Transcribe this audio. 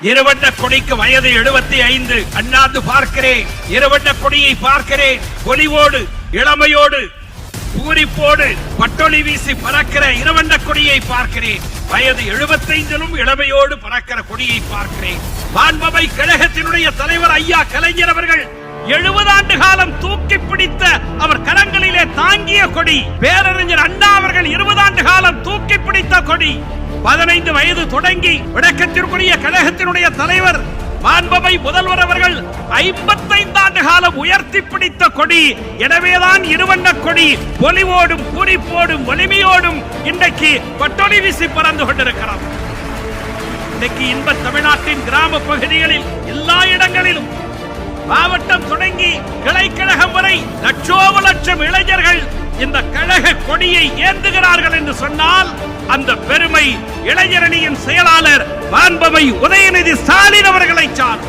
இருவண்ண கொடிக்கு வயது எழுபத்தி ஐந்து அண்ணாந்து பார்க்கிறேன் இருவண்ண கொடியை பார்க்கிறேன் ஒளிவோடு இளமையோடு பூரிப்போடு பட்டொளி வீசி பறக்கிற இரவண்ட கொடியை பார்க்கிறேன் வயது எழுபத்தைந்திலும் இளமையோடு பறக்கிற கொடியை பார்க்கிறேன் மாண்பவை கழகத்தினுடைய தலைவர் ஐயா கலைஞர் அவர்கள் எழுபது ஆண்டு காலம் தூக்கி பிடித்த அவர் கரங்களிலே தாங்கிய கொடி. பேரறிஞர் அண்ணா அவர்கள் இருபது ஆண்டு காலம் தூக்கி பிடித்த கொடி. பதினைந்து வயது தொடங்கி விளக்கத்திற்குரிய கழகத்தினுடைய தலைவர் மாண்பவை முதல்வர் அவர்கள் ஐம்பத்தைந்து ஆண்டு காலம் உயர்த்தி பிடித்த கொடி. எனவேதான் இருவண்ண கொடி. ஒளிவோடும் குறிப்போடும் வலிமையோடும் இன்றைக்கு பட்டொலி வீசி பறந்து கொண்டிருக்கிறது. இன்னைக்கு இன்ப தமிழ்நாட்டின் கிராம பகுதிகளில் எல்லா இடங்களிலும் மாவட்டம் தொடங்கி கிளைக்கழகம் வரை லட்சோப லட்சம் இளைஞர்கள் இந்த கழக கொடியை ஏந்துகிறார்கள் என்று சொன்னால் அந்த பெருமை இளைஞரணியின் செயலாளர் மாண்பமை உதயநிதி ஸ்டாலின் அவர்களை சாரும்